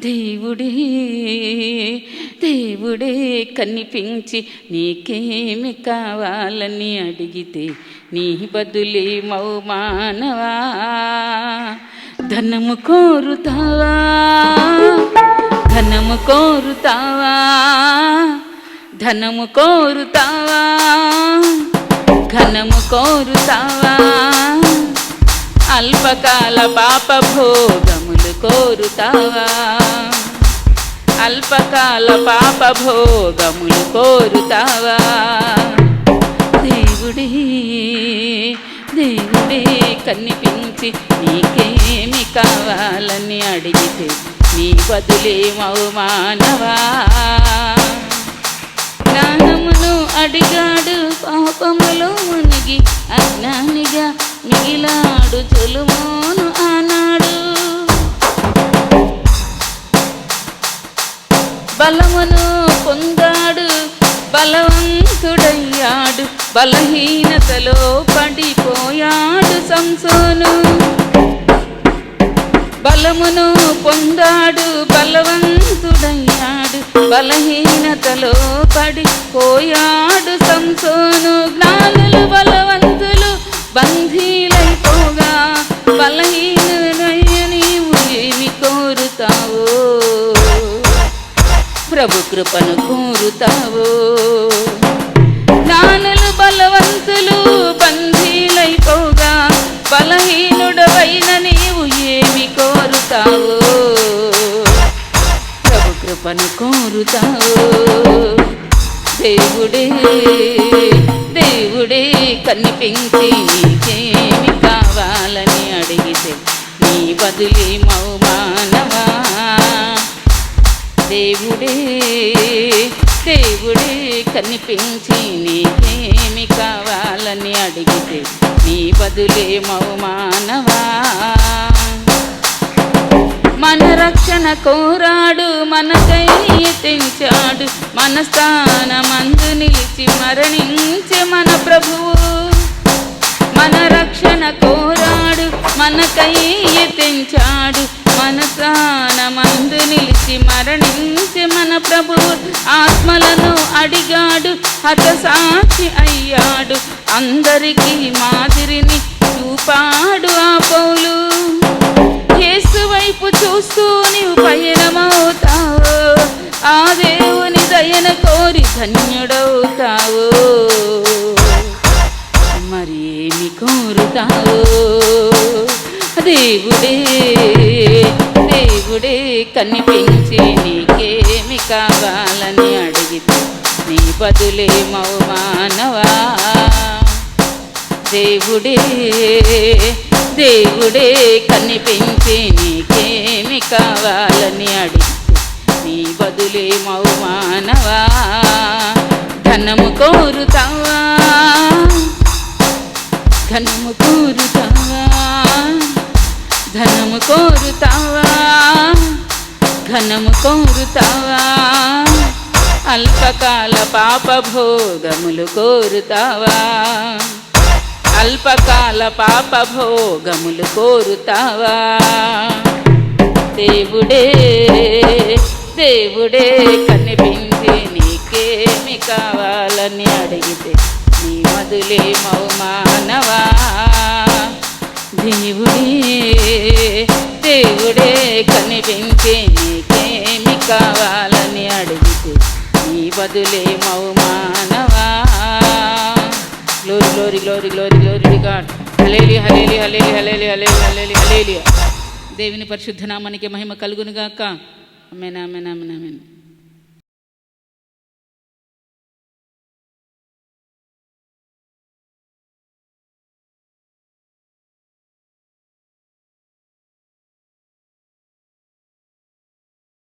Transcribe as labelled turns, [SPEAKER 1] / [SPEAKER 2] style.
[SPEAKER 1] దేవుడే దేవుడే కనిపించి నీకేమి కావాలని అడిగితే నీ బదులే మౌమానవా ధనము కోరుతావా? ధనము కోరుతావా? ధనము కోరుతావా? ఘనము కోరుతావా? అల్పకాల పాప భోగములు కోరుతావా? అల్పకాల పాప భోగములు కోరుతావా? దేవుడే దేవుడే కనిపించి నీకేమి కావాలని అడిగితే నీ బదులేమవు మానవా జ్ఞానమును అడిగాడు పాపములో మునిగి అజ్ఞానిగా మిగిలా బలమును పొందాడు బలవంతుడయ్యాడు బలహీనతలో పడిపోయాడు సంసోను. బలమును పొందాడు బలవంతుడయ్యాడు బలహీనతలో పడిపోయాడు సంసోను. జ్ఞానులు బలవంతులు బంధీలైపోగా బలహీన ప్రభు కృపను కోరుతావో జ్ఞానులు బలవంతులు బంధీలైపోగా బలహీనుడవైన నీవు ఏమి కోరుతావు? ప్రభు కృపను కోరుతావు దేవుడే దేవుడే కనిపించి నీకేమి కావాలని అడిగితే నీ బదులే మౌమాన దేవుడే దేవుడే కనిపించి నీకేమి కావాలని అడిగితే నీ బదులే మౌమానవా? మన రక్షణ కోరాడు మనకై తెంచాడు మన స్థానమందు నిలిచి మరణించే మన ప్రభువు. మన రక్షణ కోరాడు మనకై తెంచాడు మన స్థానమందు నిలిచి మరణించి మన ప్రభు ఆత్మలను అడిగాడు హతసాక్షి అయ్యాడు. అందరికీ మాదిరిని చూపాడు ఆ పౌలు. యేసు వైపు చూస్తూ నీవు పయనమవుతావు. ఆ దేవుని దయన కోరి ధన్యుడవుతావు. మరి ఏమి కోరుతావు? దేవుడే. దేవుడే కనిపించి నీకేమి కావాలని అడిగితే నీ బదులే మౌమానవా దేవుడే దేవుడే కనిపించి నీకేమి కావాలని అడిగితే నీ బదులే మౌమానవా ధనము కోరుతావా? ధనము కోరుతావా? ధనము కోరుతావా? ధనము కోరుతావా అల్పకాల పాప భోగములు కోరుతావా? అల్పకాల పాప భోగములు కోరుతావా? దేవుడే దేవుడే కనిపించి నీకేమి కావాలని అడిగితే నీ మధులే మౌమానవా? దేవుడే దేవుడే కనిపించి కావాలని అడిగితే నీ బదులే మౌమానవా లోరి glory glory glory glory God హలేలి హలేలి హలేలి హలేలి హలేలి హలేలి హలేలి దేవుని పరిశుద్ధ నామానికి మహిమ కలుగునుగాక. Amen amen amen amen